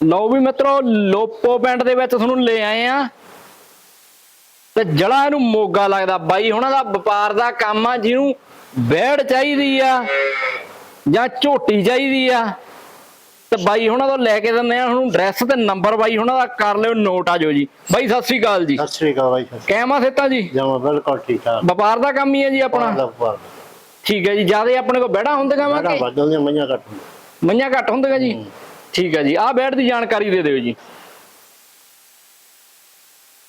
ਲਓ ਵੀ ਮਿੱਤਰੋ ਲੋਪੋ ਪਿੰਡ ਦੇ ਵਿੱਚ ਤੁਹਾਨੂੰ ਲੈ ਆਏ ਆ। ਤੇ ਜੜਾ ਇਹਨੂੰ ਮੋਗਾ ਲੱਗਦਾ। ਬਾਈ ਉਹਨਾਂ ਦਾ ਵਪਾਰ ਦਾ ਕੰਮ ਆ ਜਿਹਨੂੰ ਬੈੜ ਚਾਹੀਦੀ ਆ ਜਾਂ ਝੋਟੀ ਚਾਹੀਦੀ ਆ। ਤੇ ਬਾਈ ਉਹਨਾਂ ਤੋਂ ਲੈ ਕੇ ਦਿੰਦੇ ਆ ਹੁਣ ਐਡਰੈਸ ਤੇ ਨੰਬਰ ਬਾਈ ਉਹਨਾਂ ਦਾ ਕਰ ਲਿਓ ਨੋਟ ਆ ਜਾਓ ਜੀ। ਬਾਈ ਸਤਿ ਸ੍ਰੀ ਅਕਾਲ ਜੀ। ਸਤਿ ਸ੍ਰੀ ਅਕਾਲ ਬਾਈ ਸਤਿ ਕਹਿਮਾ ਸੇਤਾ ਜੀ? ਜਮਾ ਬਿਲਕੁਲ ਠੀਕ ਠਾਕ। ਵਪਾਰ ਦਾ ਕੰਮ ਹੀ ਹੈ ਜੀ ਆਪਣਾ। ਠੀਕ ਹੈ ਜੀ ਜ਼ਿਆਦਾ ਆਪਣੇ ਕੋਲ ਬੈੜਾ ਹੁੰਦੀਆਂ ਵਾ ਕਿ? ਵੱਡੋਂ ਦੀਆਂ ਮਈਆਂ ਕੱਟ ਮਈਆਂ ਘੱਟ ਹੁੰਦੀਆਂ ਜੀ। ਠੀਕ ਹੈ ਜੀ। ਆਹ ਬੈੜ ਦੀ ਜਾਣਕਾਰੀ ਦੇ ਦਿਓ ਜੀ।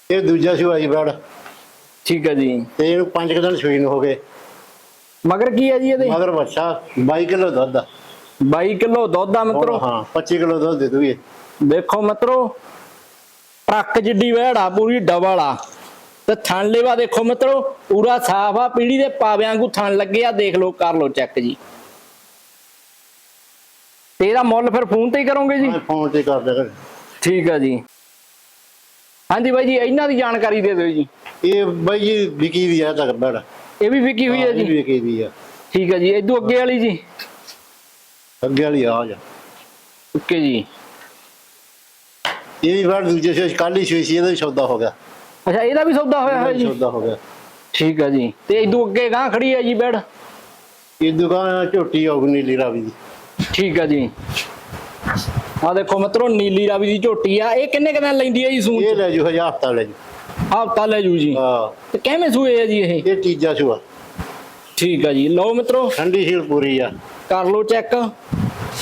ਇਹ ਦੂਜਾ ਸੂਆ ਜੀ ਬੜ ਠੀਕ ਹੈ ਜੀ। ਤੇ ਇਹਨੂੰ 5 ਦਿਨ ਸੂਈ ਨੂੰ ਹੋ ਗਏ। ਮਗਰ ਕੀ ਹੈ ਜੀ ਇਹਦੇ? ਮਗਰ ਬੱਚਾ 22 ਕਿਲੋ ਦੁੱਧ ਆ। 22 ਕਿਲੋ ਦੁੱਧ ਆ ਮਿੱਤਰੋ। ਹਾਂ 25 ਕਿਲੋ ਦੁੱਧ ਦੇ ਦੂਏ। ਦੇਖੋ ਮਿੱਤਰੋ ਟਰੱਕ ਜਿੱਡੀ ਵਹਿੜ ਆ ਪੂਰੀ ਡਬਲ ਆ। ਤੇ ਥਣ ਲੇਵਾ ਦੇਖੋ ਮਿੱਤਰੋ ਪੂਰਾ ਸਾਫ਼ ਆ ਪੀੜੀ ਦੇ ਪਾਵਿਆਂ ਵਾਂਗੂ ਥਣ ਲੱਗੇ ਆ ਦੇਖ ਲਓ ਕਰ ਲਓ ਚੈੱਕ ਜੀ। ਤੇ ਇਹਦਾ ਮੁੱਲ ਫਿਰ ਫੋਨ ਤੇ ਹੀ ਕਰੋਗੇ ਜੀ? ਫੋਨ ਤੇ ਕਰ ਦੇ ਠੀਕ ਆ ਜੀ। ਹਾਂਜੀ ਬਾਈ ਜੀ ਇਹਨਾਂ ਦੀ ਜਾਣਕਾਰੀ ਦੇ ਦਿਓ ਜੀ। ਇਹ ਬਾਈ ਜੀ ਵਿਕੀ ਦੀ ਆ ਤੱਕ ਬੜ। ਇਹ ਵੀ ਵਿਕੀ ਹੋਈ ਹੈ ਜੀ? ਵਿਕੀ ਦੀ ਆ। ਠੀਕ ਹੈ ਜੀ ਇਦੋਂ ਅੱਗੇ ਵਾਲੀ ਜੀ? ਅੱਗੇ ਵਾਲੀ ਆ ਜਾ। ਓਕੇ ਜੀ। ਇਹ ਵੀ ਬੜ ਦੂਜੇ ਸੂਏ ਕੱਲ ਹੀ ਸੂਈ ਸੀ ਇਹਦਾ ਵੀ ਸੌਦਾ ਹੋ ਗਿਆ। ਅੱਛਾ ਇਹਦਾ ਵੀ ਸੌਦਾ ਹੋਇਆ ਹੋਇਆ ਜੀ? ਸੌਦਾ ਹੋ ਗਿਆ। ਠੀਕ ਹੈ ਜੀ। ਤੇ ਇਦੋਂ ਅੱਗੇ ਗਾਂ ਖੜੀ ਹੈ ਜੀ ਬੈੜ? ਇਹ ਦੁਕਾਨ ਝੋਟੀ ਹੋਗ ਨੀਲੀ ਰਾਵੀ ਦੀ। ਠੀਕ ਹੈ ਜੀ। ਆ ਦੇਖੋ ਮਿੱਤਰੋ ਨੀਲੀ ਰਾਵੀ ਦੀ ਝੋਟੀ ਆ। ਇਹ ਕਿੰਨੇ ਕਿੰਨੇ ਲੈਂਦੀ ਹੈ ਜੀ ਸੂਣ ਇਹ ਲੈ ਜੂ ਹਜ਼ਾਰ ਹਫਤਾ ਲੈ ਜੂ। ਹਫਤਾ ਲੈ ਜੂ ਜੀ। ਹਾਂ। ਤੇ ਕਿਵੇਂ ਸੂਏ ਆ ਜੀ ਇਹ? ਇਹ ਤੀਜਾ ਸੂਆ। ਠੀਕ ਹੈ ਜੀ। ਲਓ ਮਿੱਤਰੋ। ਠੰਡੀ ਸੀਲ ਪੂਰੀ ਆ। ਕਰ ਲਓ ਚੈੱਕ।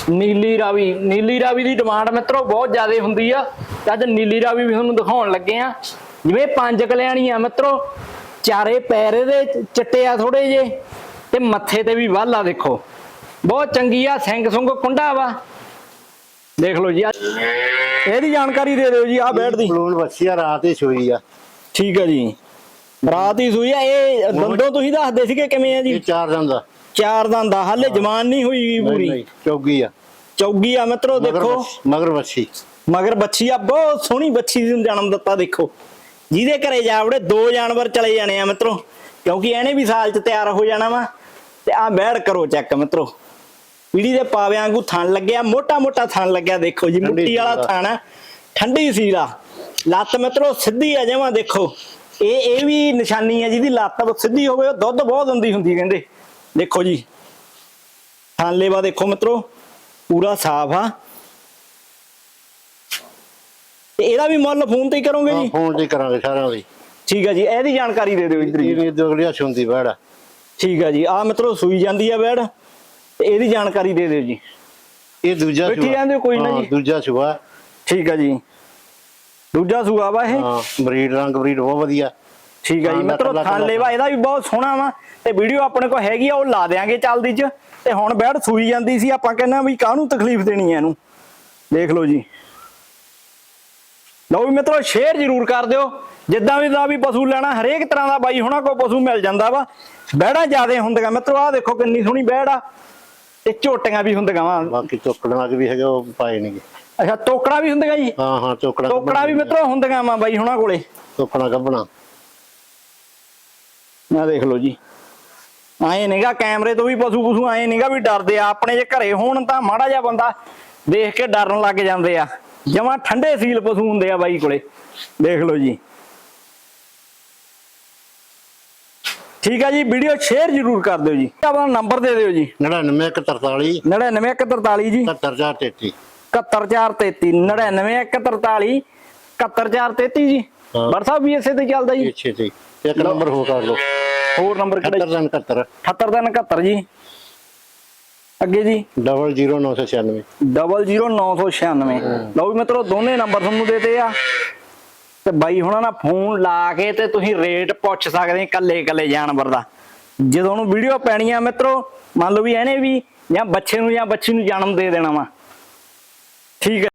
ਨੀਲੀ ਰਾਵੀ ਨੀਲੀ ਰਾਵੀ ਦੀ ਡਿਮਾਂਡ ਮਿੱਤਰੋ ਬਹੁਤ ਜ਼ਿਆਦਾ ਹੁੰਦੀ ਆ। ਤੇ ਅੱਜ ਨੀਲੀ ਰਾਵੀ ਵੀ ਤੁਹਾਨੂੰ ਦਿਖਾਉਣ ਲੱਗੇ ਆ। ਜਿਵੇਂ ਪੰਜ ਕਲਿਆਣੀ ਆ ਮਿੱਤਰੋ। ਚਾਰੇ ਪੈਰ ਇਹਦੇ ਚਿੱਟੇ ਆ ਥੋੜੇ ਜੇ ਤੇ ਮੱਥੇ ਤੇ ਵੀ ਵਾਲਾ ਦੇਖੋ। ਬਹੁਤ ਚੰਗੀ ਆ ਸਿੰਘ ਸੁੰਗ ਕੁੰਡਾ ਵਾ। ਦੇਖ ਲਓ ਜੀ ਇਹਦੀ ਜਾਣਕਾਰੀ ਦੇ ਦਿਓ ਜੀ ਆ ਬੈਠ ਦੀ। ਬਲੂਨ ਵੱਛੀ ਆ ਰਾਤ ਹੀ ਸੂਈ ਆ। ਠੀਕ ਹੈ ਜੀ। ਰਾਤ ਹੀ ਸੂਈ ਆ ਇਹ ਦੰਦੋਂ ਤੁਸੀਂ ਦੱਸਦੇ ਸੀਗੇ ਕਿਵੇਂ ਆ ਇਹ ਜੀ ਚਾਰ ਦਿਨ ਦਾ ਚਾਰ ਦੰਦ ਆ ਹਾਲੇ ਜਵਾਨ ਨਹੀਂ ਹੋਈ ਪੂਰੀ। ਚੌਗੀ ਆ। ਚੌਗੀ ਆ ਮਿੱਤਰੋ ਦੇਖੋ। ਮਗਰ ਵੱਛੀ। ਮਗਰ ਬੱਚੀ ਆ ਬਹੁਤ ਸੋਹਣੀ ਬੱਚੀ ਨੂੰ ਜਨਮ ਦਿੱਤਾ ਦੇਖੋ। ਜਿਹਦੇ ਘਰੇ ਜਾਵੜੇ ਦੋ ਜਾਨਵਰ ਚਲੇ ਜਾਣੇ ਆ ਮਿੱਤਰੋ ਕਿਉਂਕਿ ਇਹਨੇ ਵੀ ਸਾਲ ਚ ਤਿਆਰ ਹੋ ਜਾਣਾ ਵਾ। ਤੇ ਆ ਬੈੜ ਕਰੋ ਚੈੱਕ ਮਿੱਤਰੋ। ਪੀੜੀ ਦੇ ਪਾਵਿਆਂ ਵਾਂਗੂ ਥਣ ਲੱਗਿਆ ਮੋਟਾ ਮੋਟਾ ਥਣ ਲੱਗਿਆ ਦੇਖੋ ਜੀ ਮੁੱਟੀ ਵਾਲਾ। ਥਣ ਆ ਠੰਡੀ ਸੀਲਾ ਲੱਤ ਮਿੱਤਰੋ ਸਿੱਧੀ ਆ ਜਾਵਾਂ ਦੇਖੋ। ਇਹ ਇਹ ਵੀ ਨਿਸ਼ਾਨੀ ਹੈ ਜਿਹਦੀ ਲੱਤ ਸਿੱਧੀ ਹੋਵੇ ਦੁੱਧ ਬਹੁਤ ਦਿੰਦੀ ਹੁੰਦੀ ਕਹਿੰਦੇ। ਦੇਖੋ ਜੀ। ਥਣ ਲੇਵਾ ਦੇਖੋ ਮਿੱਤਰੋ ਪੂਰਾ ਸਾਫ਼ ਆ। ਤੇ ਇਹਦਾ ਵੀ ਮੁੱਲ ਫੋਨ ਤੇ ਹੀ ਕਰੋਗੇ ਜੀ? ਫੋਨ ਤੇ ਕਰਾਂਗੇ ਸਾਰਿਆਂ ਦੀ। ਠੀਕ ਹੈ ਜੀ ਇਹਦੀ ਜਾਣਕਾਰੀ ਦੇ ਦਿਓ ਇਧਰ ਜੀ ਇਹ ਦੁਗੜੀਆ ਬੜਾ। ਠੀਕ ਹੈ ਜੀ ਆ ਮਿੱਤਰੋ ਸੂਈ ਜਾਂਦੀ ਆ ਬੈੜ। ਇਹਦੀ ਜਾਣਕਾਰੀ ਦੇ ਦਿਓ ਜੀ। ਇਹ ਦੂਜਾ ਬੈਠੀ ਹੋ, ਕੋਈ ਨਾ ਹਾਂ, ਜੀ। ਦੂਜਾ ਸੂਆ। ਠੀਕ ਹੈ ਜੀ। ਦੂਜਾ ਸੂਆ ਵਾ ਇਹ। ਹਾਂ ਬਰੀਡ ਰੰਗ ਬਰੀਡ ਬਹੁਤ ਵਧੀਆ। ਠੀਕ ਹੈ ਜੀ। ਹਾਂ, ਮਿੱਤਰੋ ਲੱਖ- ਲੇਵਾ ਇਹਦਾ ਵੀ ਬਹੁਤ ਸੋਹਣਾ ਵਾ। ਤੇ ਵੀਡੀਓ ਆਪਣੇ ਕੋਲ ਹੈਗੀ ਆ ਉਹ ਲਾ ਦੇਾਂਗੇ ਚੱਲਦੀ ਚ। ਤੇ ਹੁਣ ਬੈੜ ਸੂਈ ਜਾਂਦੀ ਸੀ ਆਪਾਂ ਕਹਿੰਨਾ ਵੀ ਕਾਹਨੂੰ ਤਕਲੀਫ ਦੇਣੀ ਹੈ ਇਹਨੂੰ। ਦੇਖ ਲਓ ਜੀ। ਲਓ ਵੀ ਮਿੱਤਰੋ ਸ਼ੇਅਰ ਜ਼ਰੂਰ ਕਰ ਦਿਓ। ਜਿੱਦਾਂ ਵੀ ਦਾ ਵੀ ਪਸ਼ੂ ਲੈਣਾ ਹਰੇਕ ਤਰ੍ਹਾਂ ਦਾ ਬਾਈ ਹੁਣਾਂ ਕੋਲ ਪਸ਼ੂ ਮਿਲ ਜਾਂਦਾ ਵਾ। ਬੈੜਾਂ ਜ਼ਿਆਦੇ ਹੁੰਦੀਆਂ ਮਿੱਤਰੋ ਆਹ ਦੇਖੋ ਕਿੰਨੀ ਸੋਹਣੀ ਬੈੜ ਆ। ਤੇ ਝੋਟੀਆਂ ਵੀ ਹੁੰਦੀਆਂ ਵਾ। ਬਾਕੀ ਅੱਗੇ ਵੀ ਹੈਗੇ ਉਹ ਪਾਏ ਨੇਗੇ। ਅੱਛਾ ਟੋਕੜਾ ਵੀ ਹੁੰਦੀਆਂ ਜੀ? ਹਾਂ ਹਾਂ ਟੋਕੜਾਂ ਟੋਕੜਾ ਵੀ ਮਿੱਤਰੋ ਹੁੰਦੀਆਂ ਵਾ ਬਾਈ ਹੁਣਾਂ ਕੋਲੇ। ਟੋਕੜਾਂ ਕੱਢਣਾ। ਆ ਦੇਖ ਲਓ ਜੀ। ਆਏ ਨਹੀਂਗਾ ਕੈਮਰੇ ਤੋਂ ਵੀ ਪਸ਼ੂ ਪਸ਼ੂ ਆਏ ਨਹੀਂਗਾ ਵੀ ਡਰਦੇ ਆ। ਆਪਣੇ ਜੇ ਘਰੇ ਹੋਣ ਤਾਂ ਮਾੜਾ ਜਿਹਾ ਬੰਦਾ ਦੇਖ ਕੇ ਡਰਨ ਲੱਗ ਜਾਂਦੇ ਆ। ਜਮਾਂ ਠੰਡੇ ਸੀਲ ਪਸ਼ੂ ਹੁੰਦੇ ਆ ਬਾਈ ਕੋਲੇ। ਦੇਖ ਲਓ ਜੀ। ਠੀਕ ਆ ਜੀ ਵੀਡੀਓ ਸ਼ੇਅਰ ਜ਼ਰੂਰ ਕਰ ਦਿਓ ਜੀ। ਆਪਣਾ ਨੰਬਰ ਦੇ ਦਿਓ ਜੀ। 9943 99143 ਜੀ। 70433 71433 99143 71433 ਜੀ। ਹਾਂ। WhatsApp ਵੀ ਇਸੇ ਤੇ ਚੱਲਦਾ ਜੀ। ਅੱਛੇ ਜੀ ਇੱਕ ਨੰਬਰ ਹੋ ਕਰ ਲਓ ਹੋਰ ਨੰਬਰ ਕਿਹੜਾ 71 78 ਦਾ 71 ਜੀ। ਅੱਗੇ ਜੀ। 00996 00996 ਲਓ ਵੀ ਮਿੱਤਰੋ ਦੋਨੇ ਨੰਬਰ ਤੁਹਾਨੂੰ ਦੇਤੇ ਆ। ਤੇ ਬਾਈ ਹੁਣਾਂ ਨਾਲ ਫੋਨ ਲਾ ਕੇ ਤੇ ਤੁਸੀਂ ਰੇਟ ਪੁੱਛ ਸਕਦੇ ਇਕੱਲੇ ਇਕੱਲੇ ਜਾਨਵਰ ਦਾ। ਜਦੋਂ ਨੂੰ ਵੀਡੀਓ ਪੈਣੀ ਆ ਮਿੱਤਰੋ, ਮੰਨ ਲਓ ਵੀ ਇਹਨੇ ਵੀ ਜਾਂ ਬੱਚੇ ਨੂੰ ਜਾਂ ਬੱਚੀ ਨੂੰ ਜਨਮ ਦੇ ਦੇਣਾ ਵਾ। ਠੀਕ ਹੈ।